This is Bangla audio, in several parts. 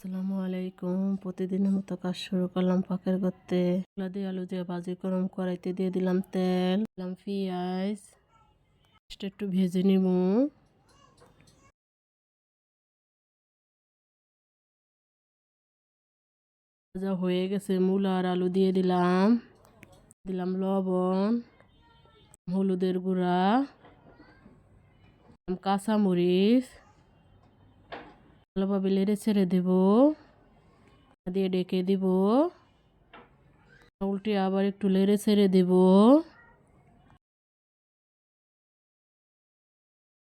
আসসালামু আলাইকুম। প্রতিদিনের মতো কাজ শুরু করলাম পাকের করতে দিয়ে আলু দিয়ে ভাজি, গরম কড়াইতে দিয়ে দিলাম তেল। দিলাম পেঁয়াজ। একটু ভেজে নিব। ভাজা হয়ে গেছে, মূলা আর আলু দিয়ে দিলাম। দিলাম লবণ, হলুদের গুঁড়া কাঁচামরিচ। ভালোভাবে লেড়ে ছেড়ে দেব। দিয়ে ডেকে দিব। উল্টে আবার একটু লেড়ে ছেড়ে দেব।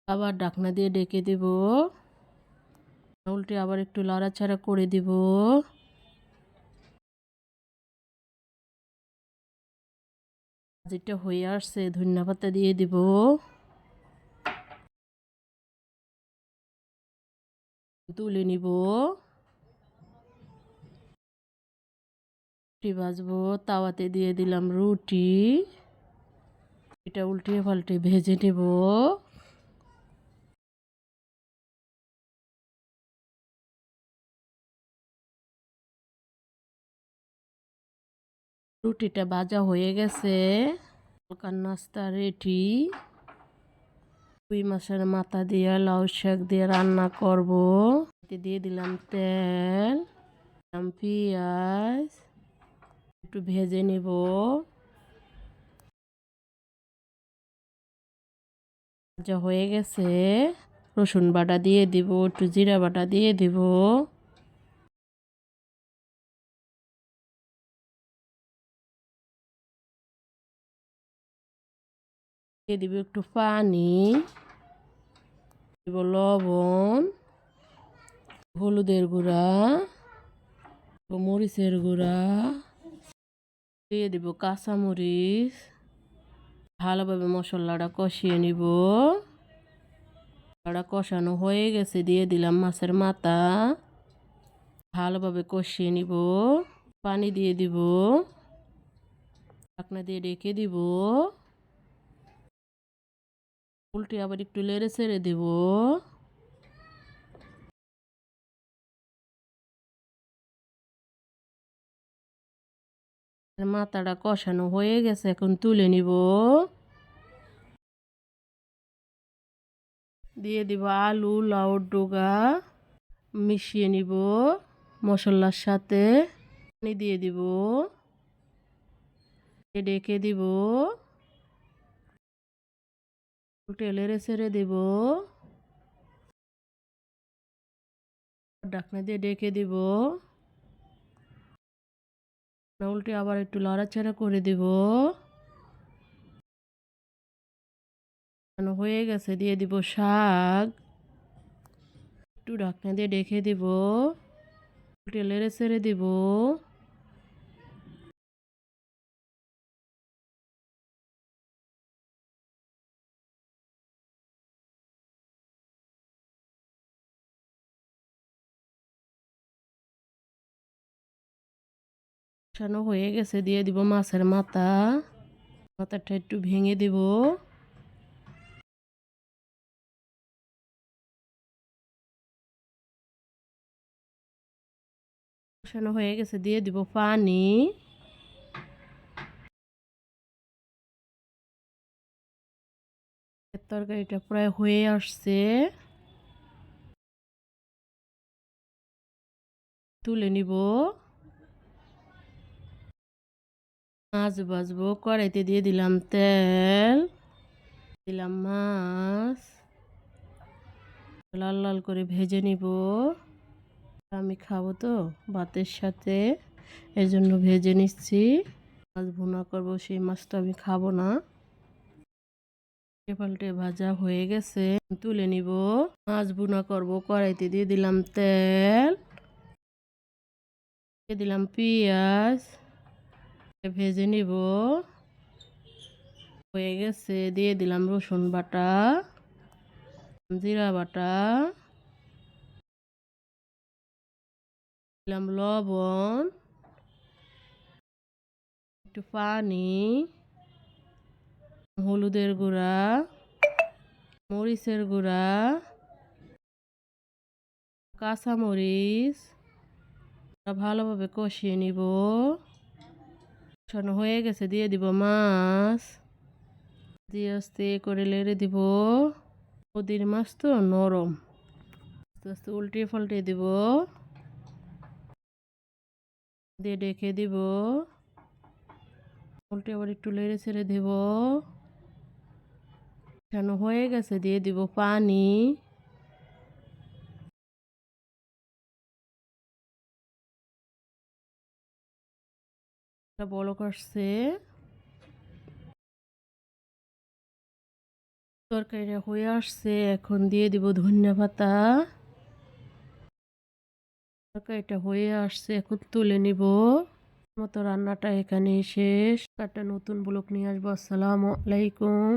আবার ঢাকনা দিয়ে ডেকে দেব। উল্টে আবার একটু লাড়াচাড়া করে দিব। যেটা হয়ে আসছে ধনিয়া পাতা দিয়ে দিব। তুলে নিব। রুটি ভাজবো, তাওয়াতে দিয়ে দিলাম রুটি। এটা উল্টে পাল্টে ভেজে নেব। রুটিটা ভাজা হয়ে গেছে। হালকার নাস্তা রেডি। রুই মাছের মাথা দিয়ে, লাউ শাক দিয়ে রান্না করব। দিয়ে দিলাম তেল, দিলাম পেঁয়াজ, একটু ভেজে নেব। ভাজা হয়ে গেছে, রসুন বাটা দিয়ে দিব, একটু জিরা বাটা দিয়ে দিব। দিয়ে দিব একটু পানি। লবণ, হলুদের গুঁড়া, মরিচের গুঁড়া, দিয়ে দিব কাঁচামরিচ। ভালোভাবে মশলাটা কষিয়ে নিব। মশলাটা কষানো হয়ে গেছে, দিয়ে দিলাম মাছের মাথা। ভালোভাবে কষিয়ে নিব। পানি দিয়ে দিব। ঢাকনা দিয়ে রেখে দিব। উল্টে আবার একটু লেড়ে ছেড়ে দেব। মাথাটা কষানো হয়ে গেছে, এখন তুলে নিব। দিয়ে দিব আলু লাউর ডোগা, মিশিয়ে নিব মশলার সাথে। পানি দিয়ে দিব। ডেকে দিব। টেলেরে ছেড়ে দেব। ঢাকনা দিয়ে ডেকে দিব। উল্টে আবার একটু লড়াচাড়া করে দিব। হয়ে গেছে, দিয়ে দিব শাক। একটু ঢাকনা দিয়ে ডেকে দিব। লেড়ে ছেড়ে দিব। কষানো হয়ে গেছে, দিয়ে দিব মাছের মাথা। মাথাটা একটু ভেঙে দিব। কষানো হয়ে গেছে, দিয়ে দিব পানি। তরকারিটা প্রায় হয়ে আসছে। তুলে নিব। মাছ ভাজবো কড়াইতে দিয়ে দিলাম তেল, দিলাম মাছ। লাল লাল করে ভেজে নিব। আমি খাব তো ভাতের সাথে এই জন্য ভেজে নিচ্ছি। মাছ ভুনা করব, সেই মাছটা আমি খাব না। পাল্টে ভাজা হয়ে গেছে, তুলে নিব। মাছ ভুনা করব, কড়াইতে দিয়ে দিলাম তেল, দিয়ে দিলাম পেঁয়াজ। ভেজে নিব। হয়ে গেছে, দিয়ে দিলাম রসুন বাটা, জিরা বাটা, দিলাম লবণ, একটু পানি, হলুদের গুঁড়া, মরিচের গুঁড়া, কাঁচামরিচ, ভালোভাবে কষিয়ে নিব। কষানো হয়ে গেছে, দিয়ে দিব মাছ। দিয়ে আস্তে করে লেড়ে দিব। নদীর মাছ তো নরম। আস্তে আস্তে উল্টিয়ে পাল্টিয়ে দিব। দিয়ে ডেকে দিব। উল্টে আবার একটু লেড়ে ছেড়ে দেব। কেন হয়ে গেছে, দিয়ে দিব পানি। বড় করছে তরকারিটা হয়ে আসছে, এখন দিয়ে দিব ধনিয়া পাতা। তরকারিটা হয়ে আসছে, এখন তুলে নিব। মতো রান্নাটা এখানে শেষ। একটা নতুন ব্লক নিয়ে আসব, আসসালামু আলাইকুম।